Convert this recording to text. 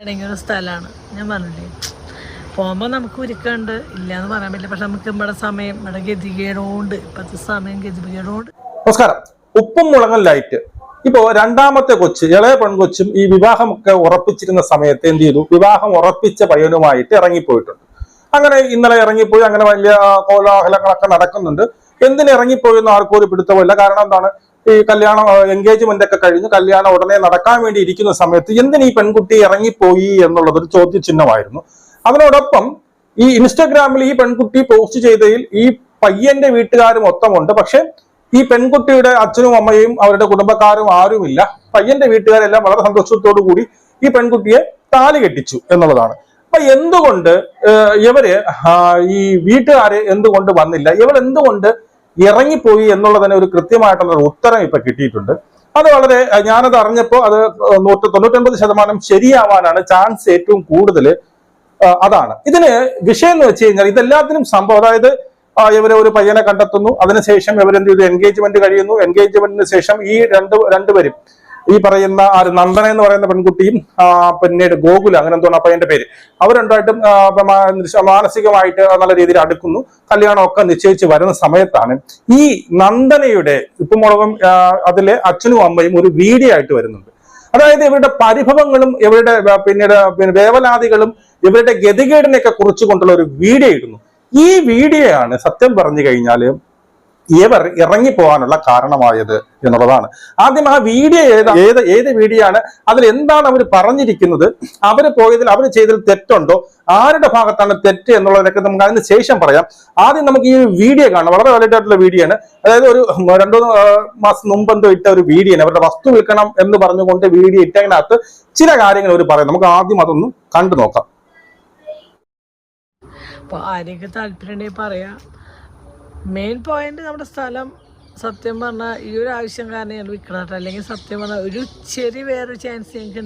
ഇടങ്ങിയ ഒരു സ്ഥലമാണ്. ഞാൻ പറഞ്ഞില്ലേ? പോകുമ്പോൾ നമുക്ക് ഉരുക്കുണ്ട് ഇല്ല എന്ന് പറയാൻ പറ്റില്ല. പക്ഷെ നമുക്ക് ഇവിടെ സമയം ഇവിടെ ഗതികേടുകൊണ്ട് ഇപ്പോഴത്തെ സമയം ഗതികേടുകൊണ്ട് നമസ്കാരം. ഉപ്പും മുളകും ലൈറ്റ് ഇപ്പോ രണ്ടാമത്തെ കൊച്ച് ഇളയ പെൺകൊച്ചും ഈ വിവാഹമൊക്കെ ഉറപ്പിച്ചിരുന്ന സമയത്ത് എന്ത് ചെയ്തു? വിവാഹം ഉറപ്പിച്ച പയ്യനുമായിട്ട് ഇറങ്ങിപ്പോയിട്ടുണ്ട്. അങ്ങനെ ഇന്നലെ ഇറങ്ങിപ്പോയി. അങ്ങനെ വലിയ കോലാഹലങ്ങളൊക്കെ നടക്കുന്നുണ്ട്. എന്തിന് ഇറങ്ങിപ്പോയി എന്ന് ആർക്കും ഒരു പിടുത്തമില്ല കാരണം എന്താണ്? ഈ കല്യാണം എൻഗേജ്മെന്റ് ഒക്കെ കഴിഞ്ഞ് കല്യാണം ഉടനെ നടക്കാൻ വേണ്ടി ഇരിക്കുന്ന സമയത്ത് എന്തിന് ഈ പെൺകുട്ടി ഇറങ്ങിപ്പോയി എന്നുള്ളത് ഒരു ചോദ്യചിഹ്നമായിരുന്നു. അതിനോടൊപ്പം ഈ ഇൻസ്റ്റഗ്രാമിൽ ഈ പെൺകുട്ടി പോസ്റ്റ് ചെയ്തതിൽ ഈ പയ്യന്റെ വീട്ടുകാർ മൊത്തമുണ്ട് പക്ഷെ ഈ പെൺകുട്ടിയുടെ അച്ഛനും അമ്മയും അവരുടെ കുടുംബക്കാരും ആരുമില്ല. പയ്യന്റെ വീട്ടുകാരെല്ലാം വളരെ സന്തോഷത്തോടു കൂടി ഈ പെൺകുട്ടിയെ താലി കെട്ടിച്ചു എന്നുള്ളതാണ്. അപ്പൊ എന്തുകൊണ്ട് ഇവർ ഈ വീട്ടുകാരെ എന്തുകൊണ്ട് വന്നില്ല? ഇവർ എന്തുകൊണ്ട് ഇറങ്ങിപ്പോയി എന്നുള്ളതിന് ഒരു കൃത്യമായിട്ടുള്ള ഉത്തരം ഇപ്പൊ കിട്ടിയിട്ടുണ്ട്. അത് വളരെ ഞാനത് അറിഞ്ഞപ്പോൾ അത് നൂറ്റി തൊണ്ണൂറ്റൊൻപത് ശതമാനം ശരിയാവാനാണ് ചാൻസ് ഏറ്റവും കൂടുതൽ അതാണ്. ഇതിന് വിഷയം എന്ന് വെച്ച് കഴിഞ്ഞാൽ ഇതെല്ലാത്തിനും സംഭവം അതായത് ഇവരെ ഒരു പയ്യനെ കണ്ടെത്തുന്നു അതിനുശേഷം ഇവരെന്ത് ചെയ്തു? എൻഗേജ്മെന്റ് കഴിയുന്നു. എൻഗേജ്മെന്റിന് ശേഷം ഈ രണ്ട് രണ്ടുപേരും ഈ പറയുന്ന ആ ഒരു നന്ദന എന്ന് പറയുന്ന പെൺകുട്ടിയും പിന്നീട് ഗോകുല അങ്ങനെ എന്തോ പയ്യന്റെ പേര്. അവർ രണ്ടായിട്ടും മാനസികമായിട്ട് നല്ല രീതിയിൽ അടുക്കുന്നു. കല്യാണമൊക്കെ നിശ്ചയിച്ച് വരുന്ന സമയത്താണ് ഈ നന്ദനയുടെ ഉപ്പുമുളകും അതിലെ അച്ഛനും അമ്മയും ഒരു വീഡിയോ ആയിട്ട് വരുന്നുണ്ട്. അതായത് ഇവരുടെ പരിഭവങ്ങളും ഇവരുടെ പിന്നീട് പിന്നെ വേവലാതികളും ഇവരുടെ ഗതികേടിനെയൊക്കെ കുറിച്ചുകൊണ്ടുള്ള ഒരു വീഡിയോ ഇടുന്നു. ഈ വീഡിയോ ആണ് സത്യം പറഞ്ഞു കഴിഞ്ഞാൽ ഇവർ ഇറങ്ങിപ്പോകാനുള്ള കാരണമായത് എന്നുള്ളതാണ്. ആദ്യം ആ വീഡിയോ ഏത് ഏത് ഏത് വീഡിയോ ആണ്? അതിൽ എന്താണ് അവർ പറഞ്ഞിരിക്കുന്നത്? അവർ പോയതിൽ അവർ ചെയ്തതിൽ തെറ്റുണ്ടോ? ആരുടെ ഭാഗത്താണ് തെറ്റ് എന്നുള്ളതിനൊക്കെ നമുക്ക് അതിന് ശേഷം പറയാം. ആദ്യം നമുക്ക് ഈ വീഡിയോ കാണാം വളരെ വാലിഡ് ആയിട്ടുള്ള വീഡിയോ ആണ്. അതായത് ഒരു രണ്ടു മാസം മുമ്പെന്തോ ഇട്ട ഒരു വീഡിയോ ആണ്. അവരുടെ വസ്തു വിൽക്കണം എന്ന് പറഞ്ഞുകൊണ്ട് വീഡിയോ ഇട്ടതിനകത്ത് ചില കാര്യങ്ങൾ അവർ പറയാം നമുക്ക് ആദ്യം അതൊന്ന് കണ്ടു നോക്കാം. അപ്പൊ ആരെയൊക്കെ താല്പര്യം പറയാം. മെയിൻ പോയിന്റ് നമ്മുടെ സ്ഥലം സത്യം പറഞ്ഞാൽ ഈ ഒരു ആവശ്യം കാരണം ഞങ്ങൾ കേട്ടോ അല്ലെങ്കിൽ സത്യം പറഞ്ഞാൽ ഒരു ചെറിയ വേറൊരു ചാൻസ് ഞങ്ങൾക്ക്